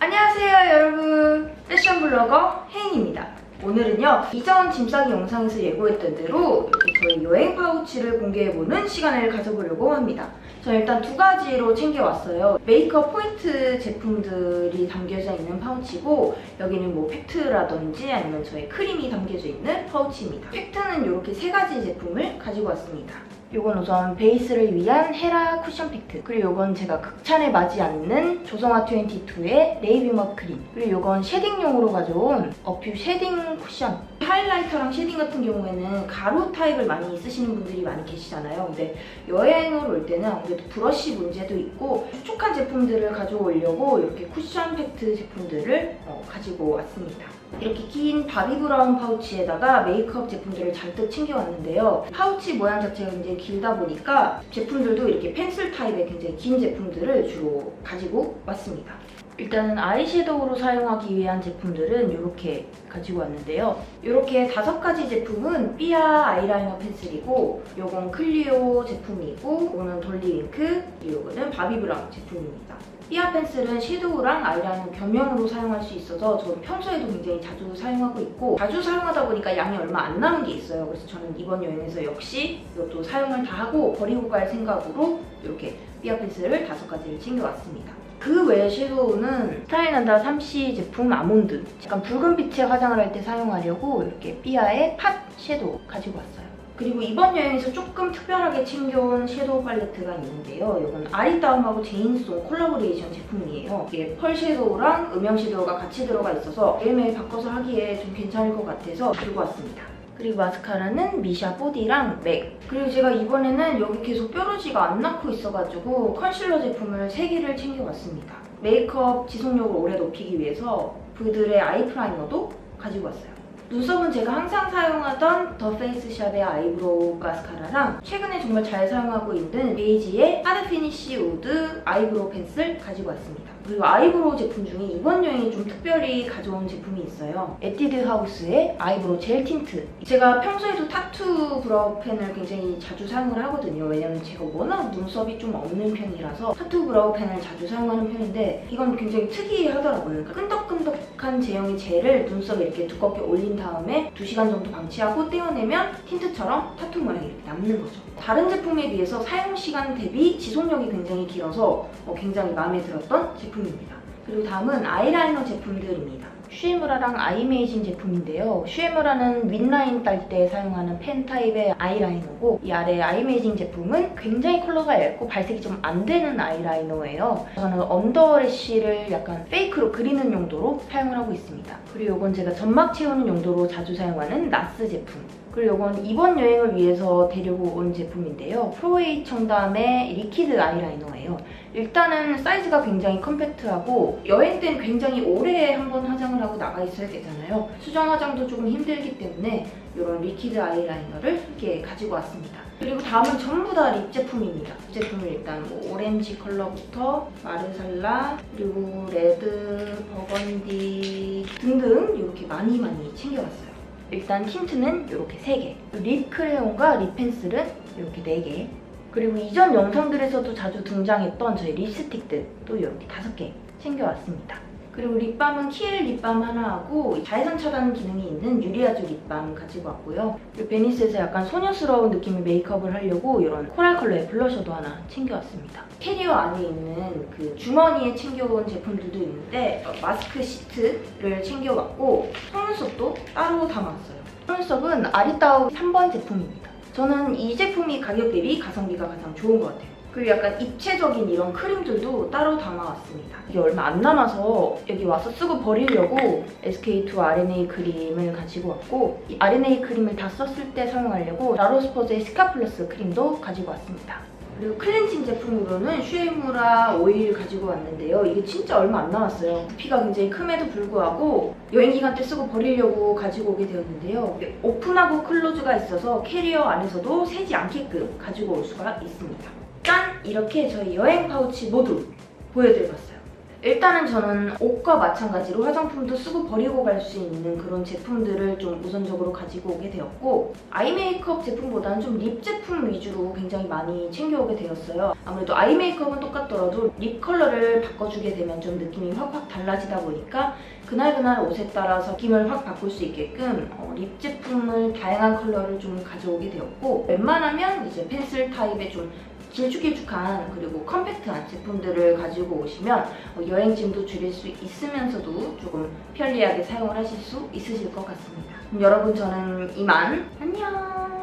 안녕하세요 여러분. 패션 블로거 혜인입니다. 오늘은요 이전 짐싸기 영상에서 예고했던 대로 저희 여행 파우치를 공개해보는 시간을 가져보려고 합니다. 저 일단 두 가지로 챙겨왔어요. 메이크업 포인트 제품들이 담겨져 있는 파우치고 여기는 뭐 팩트라든지 아니면 저의 크림이 담겨져 있는 파우치입니다. 팩트는 이렇게 세 가지 제품을 가지고 왔습니다 요건 우선 베이스를 위한 헤라 쿠션 팩트. 그리고 요건 제가 극찬에 맞지 않는 조성아 22의 레이비머 크림. 그리고 요건 쉐딩용으로 가져온 어퓨 쉐딩 쿠션 하이라이터랑 쉐딩 같은 경우에는 가루 타입을 많이 쓰시는 분들이 많이 계시잖아요 근데 여행을 올 때는 아무래도 브러쉬 문제도 있고 촉촉한 제품들을 가져오려고 이렇게 쿠션 팩트 제품들을 어, 가지고 왔습니다 이렇게 긴 바비 브라운 파우치에다가 메이크업 제품들을 잔뜩 챙겨왔는데요. 파우치 모양 자체가 굉장히 길다 보니까 제품들도 이렇게 펜슬 타입의 굉장히 긴 제품들을 주로 가지고 왔습니다. 일단은 아이섀도우로 사용하기 위한 제품들은 이렇게 가지고 왔는데요. 이렇게 다섯 가지 제품은 삐아 아이라이너 펜슬이고 요건 클리오 제품이고 이거는 돌리윙크 그리고 이거는 바비 브라운 제품입니다. 삐아 펜슬은 섀도우랑 아이라이너 겸용으로 사용할 수 있어서 저는 평소에도 굉장히 자주 사용하고 있고 자주 사용하다 보니까 양이 얼마 안 남은 게 있어요. 그래서 저는 이번 여행에서 역시 이것도 사용을 다 하고 버리고 갈 생각으로 이렇게 삐아 펜슬을 다섯 가지를 챙겨왔습니다. 그 외에 섀도우는 스타일난다 3C 제품 아몬드 약간 붉은 빛의 화장을 할 때 사용하려고 이렇게 삐아의 팟 섀도우 가지고 왔어요. 그리고 이번 여행에서 조금 특별하게 챙겨온 섀도우 팔레트가 있는데요. 이건 아리따움하고 제인송 콜라보레이션 제품이에요. 이게 펄 섀도우랑 음영 섀도우가 같이 들어가 있어서 매일매일 바꿔서 하기에 좀 괜찮을 것 같아서 들고 왔습니다. 그리고 마스카라는 미샤 보디랑 맥. 그리고 제가 이번에는 여기 계속 뾰루지가 안 나고 있어가지고 컨실러 제품을 3개를 챙겨왔습니다. 메이크업 지속력을 오래 높이기 위해서 부들의 아이 프라이머도 가지고 왔어요. 눈썹은 제가 항상 사용하던 더 페이스샵의 아이브로우 마스카라랑 최근에 정말 잘 사용하고 있는 베이지의 하드 피니쉬 우드 아이브로우 펜슬 가지고 왔습니다. 그리고 아이브로우 제품 중에 이번 여행에 좀 특별히 가져온 제품이 있어요. 에뛰드 하우스의 아이브로우 젤 틴트. 제가 평소에도 타투 브라우 펜을 굉장히 자주 사용을 하거든요. 왜냐면 제가 워낙 눈썹이 좀 없는 편이라서 타투 브라우 펜을 자주 사용하는 편인데 이건 굉장히 특이하더라고요. 그러니까 끈덕끈덕한 제형의 젤을 눈썹에 이렇게 두껍게 올린 다음에 2시간 정도 방치하고 떼어내면 틴트처럼 타투 모양이 이렇게 남는 거죠. 다른 제품에 비해서 사용 시간 대비 지속력이 굉장히 길어서 어, 굉장히 마음에 들었던 제품 입니다. 그리고 다음은 아이라이너 제품들입니다. 슈에무라랑 아이메이진 제품인데요. 슈에무라는 윗라인 딸 때 사용하는 펜 타입의 아이라이너고 이 아래 아이메이진 제품은 굉장히 컬러가 얇고 발색이 좀 안 되는 아이라이너예요. 저는 언더래쉬를 약간 페이크로 그리는 용도로 사용을 하고 있습니다. 그리고 이건 제가 점막 채우는 용도로 자주 사용하는 나스 제품. 그리고 이건 이번 여행을 위해서 데리고 온 제품인데요. 프로에이 청담의 리퀴드 아이라이너예요. 일단은 사이즈가 굉장히 컴팩트하고 여행 때는 굉장히 오래 한 번 화장을 하고 나가 있어야 되잖아요. 수정 화장도 조금 힘들기 때문에 이런 리퀴드 아이라이너를 함께 가지고 왔습니다. 그리고 다음은 전부 다 립 제품입니다. 립 제품을 일단 뭐 오렌지 컬러부터 마르살라 그리고 레드, 버건디 등등 이렇게 많이 많이 챙겨왔어요. 일단 틴트는 이렇게 3개. 립 크레용과 립 펜슬은 이렇게 4개. 그리고 이전 영상들에서도 자주 등장했던 저희 립스틱들도 이렇게 5개 챙겨왔습니다 그리고 립밤은 키엘 립밤 하나 하고 자외선 차단 기능이 있는 유리아주 립밤 가지고 왔고요 그리고 베니스에서 약간 소녀스러운 느낌의 메이크업을 하려고 이런 코랄 컬러의 블러셔도 하나 챙겨왔습니다 캐리어 안에 있는 그 주머니에 챙겨온 제품들도 있는데 어, 마스크 시트를 챙겨왔고 속눈썹도 따로 담았어요. 속눈썹은 아리따움 3번 제품입니다. 저는 이 제품이 가격 대비 가성비가 가장 좋은 것 같아요. 그리고 약간 입체적인 이런 크림들도 따로 담아왔습니다. 이게 얼마 안 남아서 여기 와서 쓰고 버리려고 SK2 RNA 크림을 가지고 왔고 이 RNA 크림을 다 썼을 때 사용하려고 라로스퍼즈의 스카플러스 크림도 가지고 왔습니다. 그리고 클렌징 제품으로는 슈에무라 오일 가지고 왔는데요. 이게 진짜 얼마 안 남았어요. 부피가 굉장히 큼에도 불구하고 여행 기간 때 쓰고 버리려고 가지고 오게 되었는데요. 오픈하고 클로즈가 있어서 캐리어 안에서도 새지 않게끔 가지고 올 수가 있습니다. 짠! 이렇게 저희 여행 파우치 모두 보여드려봤어요. 일단은 저는 옷과 마찬가지로 화장품도 쓰고 버리고 갈 수 있는 그런 제품들을 좀 우선적으로 가지고 오게 되었고 아이 메이크업 제품보다는 좀 립 제품 위주로 굉장히 많이 챙겨오게 되었어요. 아무래도 아이 메이크업은 똑같더라도 립 컬러를 바꿔주게 되면 좀 느낌이 확확 달라지다 보니까 그날그날 옷에 따라서 느낌을 확 바꿀 수 있게끔 어, 립 제품을 다양한 컬러를 좀 가져오게 되었고 웬만하면 이제 펜슬 타입의 좀 길쭉길쭉한 그리고 컴팩트한 제품들을 가지고 오시면 어, 여행 짐도 줄일 수 있으면서도 조금 편리하게 사용을 하실 수 있으실 것 같습니다. 여러분 저는 이만 안녕